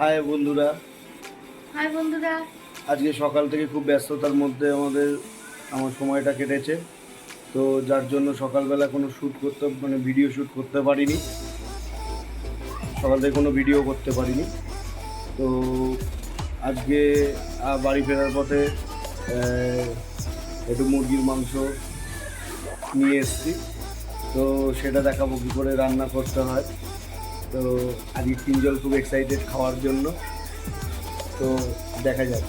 High বন্ধুরা। High বন্ধুরা। আজকে সকাল থেকে খুব ব্যস্ততার মধ্যে আমাদের আমার সময়টা কেটেছে। তো যার জন্য সকালবেলা কোনো শ্যুট করতে মানে ভিডিও শ্যুট করতে পারিনি। সকাল থেকে কোনো ভিডিও করতে পারিনি। তো আজকে বাড়ি ফেরার পথে একটু মুরগির মাংস নিয়ে এসেছি। তো সেটা দেখাবো কী করে রান্না করতে হয়। তো আজকে তিনজন খুব এক্সাইটেড খাওয়ার জন্য। তো দেখা যাক।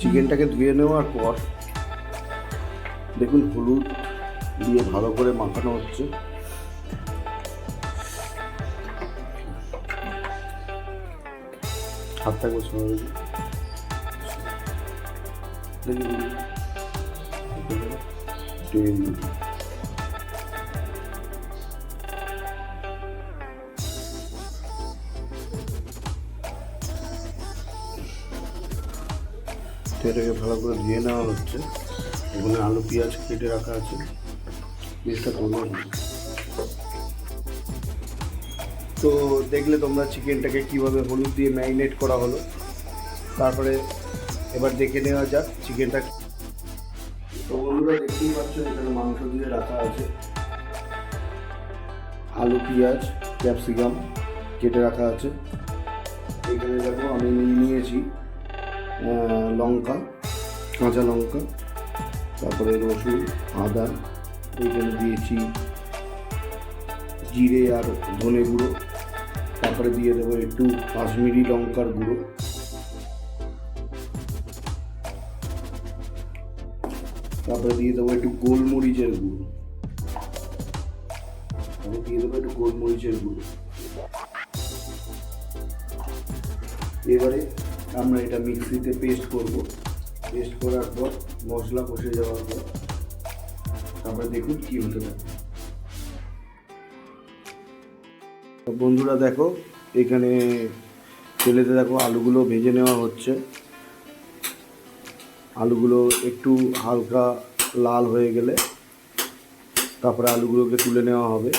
চিকেনটাকে ধুয়ে নেওয়ার পর দেখুন হলুদ দিয়ে ভালো করে মাখানো হচ্ছে। হাতটা বসে হবে দেখি তো এটাকে ভালো করে ধুয়ে নেওয়া হচ্ছে। এখানে আলু, পেঁয়াজ কেটে রাখা আছে। পেঁয়াজটা করব তো দেখলে তোমরা চিকেনটাকে কীভাবে হলুদ দিয়ে ম্যারিনেট করা হলো। তারপরে এবার দেখে নেওয়া যাক চিকেনটা তো বন্ধুরা, দেখতেই পাচ্ছ, এখানে মাংস দিয়ে রাখা আছে। আলু, পেঁয়াজ, ক্যাপসিকাম কেটে রাখা আছে। এখানে দেখো, আমি নিয়ে নিয়েছি লঙ্কা, কাঁচা লঙ্কা, তারপরে রসুন, আদা এইখানে দিয়েছি জিরে আর ধনে গুঁড়ো, তারপরে দিয়ে দেবো একটু কাশ্মীরি লঙ্কার গুঁড়ো। তারপরে দিয়ে দেবো একটু গোলমরিচের গুঁড়ো। দিয়ে দেবো একটু গোলমরিচের গুঁড়ো। এবারে আমরা এটা মিক্সিতে পেস্ট করব। পেস্ট করার পর মশলা কষে যাওয়ার পর তারপরে দেখুন কি হতে পারে। বন্ধুরা দেখো, এখানে তেলেতে দেখো আলুগুলো ভেজে নেওয়া হচ্ছে। আলুগুলো একটু হালকা লাল হয়ে গেলে তারপরে আলুগুলোকে তুলে নেওয়া হবে।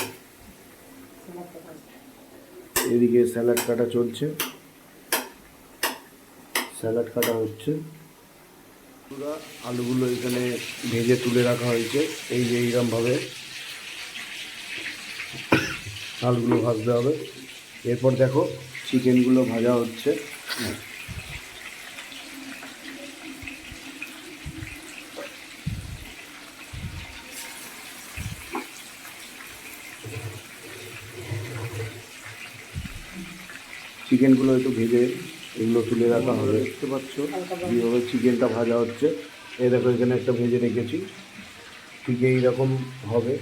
এদিকে স্যালাড কাটা চলছে। স্যালাড কাটা হচ্ছে। আলুগুলো এখানে ভেজে তুলে রাখা হয়েছে। এই যে এইরকমভাবে আলুগুলো ভাজতে হবে। এরপর দেখো চিকেনগুলো ভাজা হচ্ছে। চিকেনগুলো একটু ভেজে এগুলো তুলে রাখা হবে। দেখতে পাচ্ছ? কীভাবে চিকেনটা ভাজা হচ্ছে। এই দেখো এখানে একটা ভেজে রেখেছি। ঠিক এইরকম হবে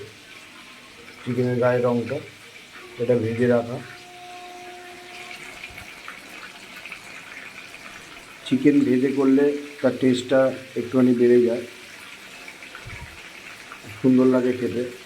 চিকেনের গায়ের রঙটা এটা ভেজে রাখা। চিকেন ভেজে করলে তার টেস্টটা একটুখানি বেড়ে যায়। সুন্দর লাগে খেতে।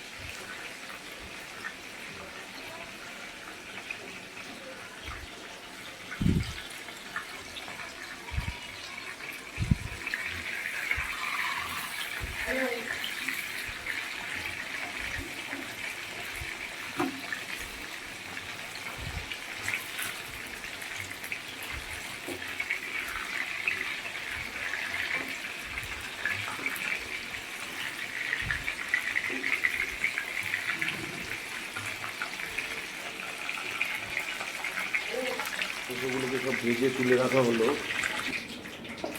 মাংসগুলোকে সব ভেজে তুলে রাখা হলো।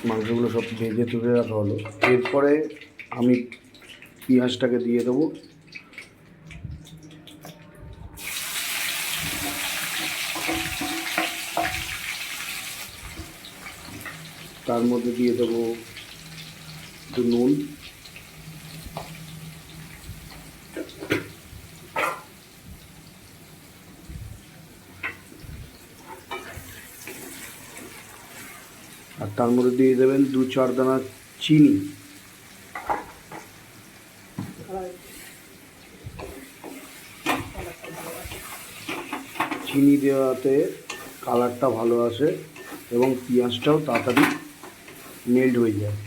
মাংসগুলো সব ভেজে তুলে রাখা হলো। এরপরে আমি পেঁয়াজটাকে দিয়ে দেবো। তার মধ্যে দিয়ে দেবো একটু নুন। তার মধ্যে দিয়ে দেবেন দু চার দানা চিনি। চিনি দেওয়াতে কালারটা ভালো আসে এবং পেঁয়াজটাও তাড়াতাড়ি মেল্ট হয়ে যায়।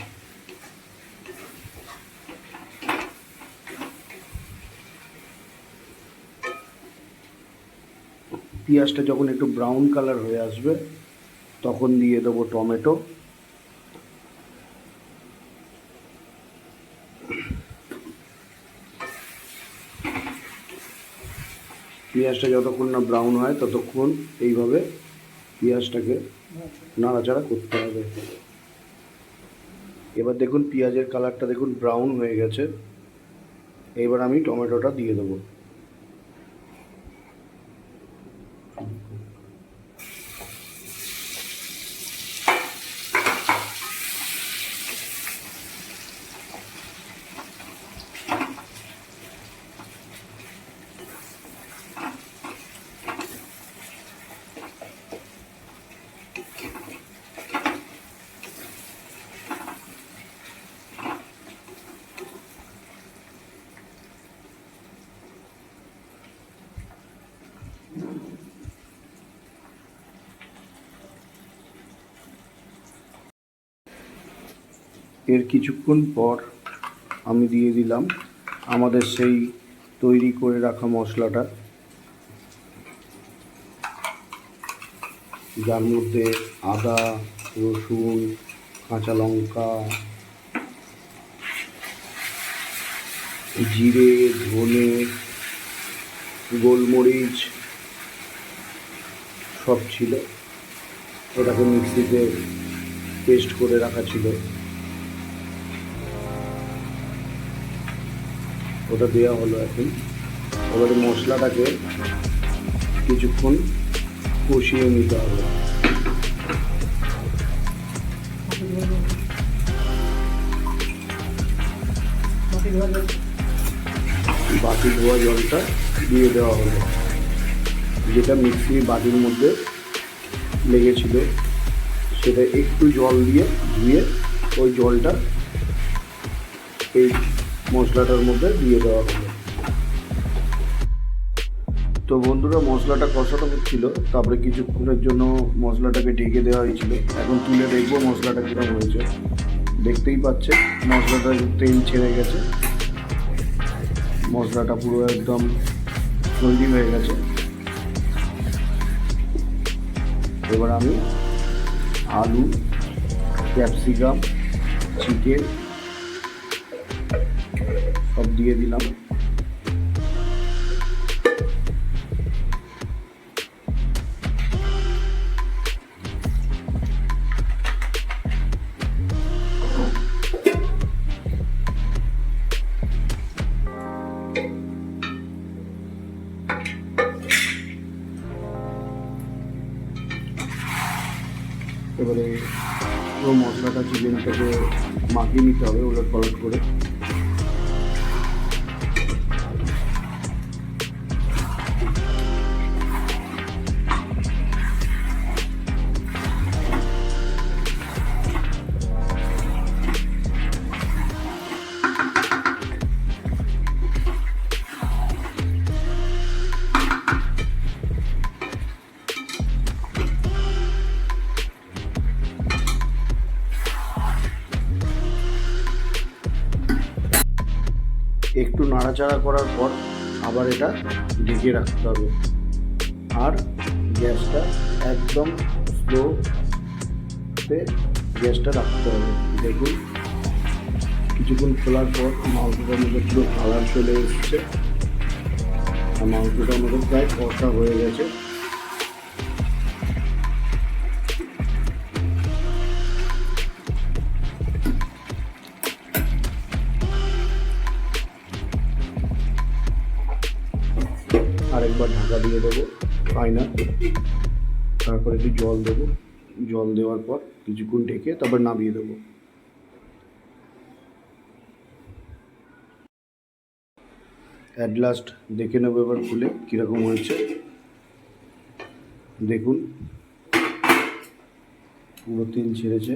পেঁয়াজটা যখন একটু ব্রাউন কালার হয়ে আসবে, তখন দিয়ে দেবো টমেটো। পেঁয়াজটা যতক্ষণ না ব্রাউন হয়, ততক্ষণ এইভাবে পেঁয়াজটাকে নাড়াচাড়া করতে হবে। এবার দেখুন, পেঁয়াজের কালারটা দেখুন ব্রাউন হয়ে গেছে। এবার আমি টমেটোটা দিয়ে দেবো। এর কিছুক্ষণ পর আমি দিয়ে দিলাম আমাদের সেই তৈরি করে রাখা মশলাটা। যার মধ্যে আদা, রসুন, কাঁচা লঙ্কা, জিরে, ধনে, গোলমরিচ সব ছিল। ওটাকে মিক্সিতে পেস্ট করে রাখা ছিল। ওটা দেওয়া হলো এখন। এবারে মশলাটাকে কিছুক্ষণ কষিয়ে নিতে হবে। বাটি ধোয়া জলটা দিয়ে দেওয়া হলো। যেটা মিক্সির বাটির মধ্যে লেগেছিল, সেটা একটু জল দিয়ে ধুয়ে ওই জলটা এই মশলাটার মধ্যে দিয়ে দেওয়া হলো। তো বন্ধুরা, মশলাটা কষানো হচ্ছিল, তারপরে কিছুক্ষণের জন্য মশলাটাকে ঢেকে দেওয়া হয়েছিল। এখন তুলে দেখব মশলাটা কীরকম হয়েছে। দেখতেই পাচ্ছে মশলাটা তেল ছেড়ে গেছে। মশলাটা পুরো একদম তৈরি হয়ে গেছে। এবার আমি আলু, ক্যাপসিকাম, চিকেন সব দিয়ে দিলাম। এবারে পুরো মশলাটা চিকেনটাকে মাখিয়ে নিতে হবে ওলট পালট করে। একটু নাড়াচাড়া করার পর আবার এটা ঢেকে রাখতে হবে। আর গ্যাসটা একদম স্লোতে গ্যাসটা রাখতে হবে। দেখুন, কিছুক্ষণ খোলার পর মাংসটার মধ্যে পুরো কালার চলে এসছে। আর মাংসটা আমাদের প্রায় কষা হয়ে গেছে। আরেকবার ঢাকা দিয়ে দেবো, আয়না তারপরে একটু জল দেবো। জল দেওয়ার পর কিছুক্ষণ ঢেকে তারপর নামিয়ে দেবো। অ্যাট লাস্ট দেখে নেব এবার খুলে কীরকম হয়েছে। দেখুন, পুরো তেল ছেড়েছে।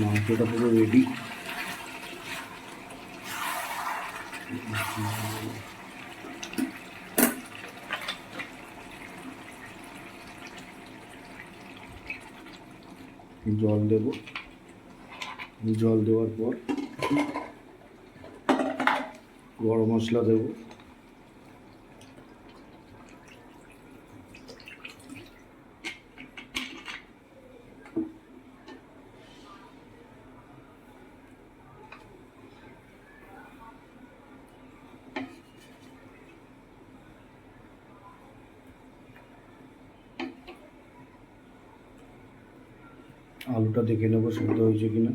মাংসটা পুরো রেডি জল দেব। জল দেওয়ার পর গরম মশলা দেব। আলুটা দেখে নেব সেদ্ধ হয়েছে কিনা।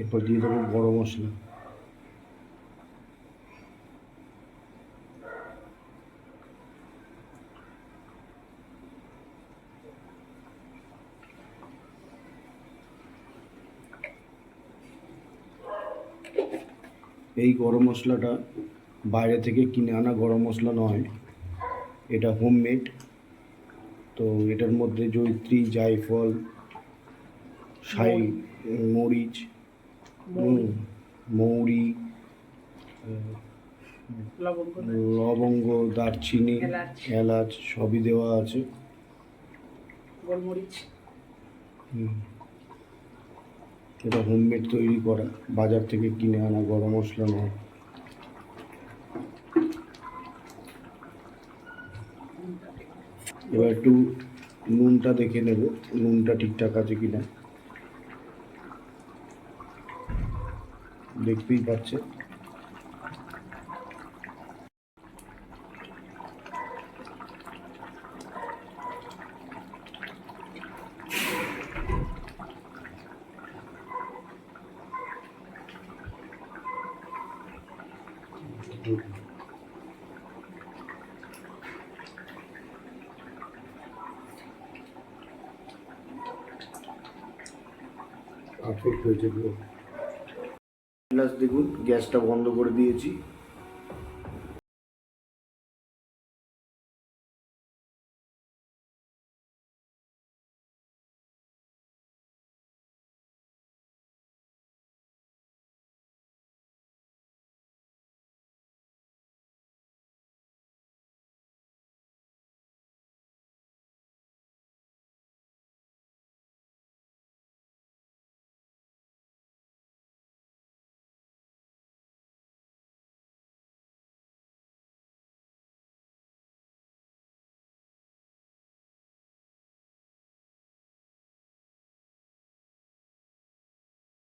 এরপর দিয়ে দেবো গরম মশলা। এই গরম মশলাটা বাইরে থেকে কিনে আনা গরম মশলা নয়। এটা হোমমেড। তো এটার মধ্যে জৈত্রী জায়ফল সাই মরিচ মৌরি। লবঙ্গ দারচিনি এলাচ। এলাচ সবই দেওয়া আছে। গোলমরিচ। হুম। এটা হোমমেড তৈরি করা। বাজার থেকে কিনে আনা, গরম মশলা নয় এবার একটু নুনটা দেখে নেব, নুনটা ঠিকঠাক আছে কিনা। দেখতেই পাচ্ছে পারফেক্ট হয়েছে গ্লাস দেখুন গ্যাসটা বন্ধ করে দিয়েছি।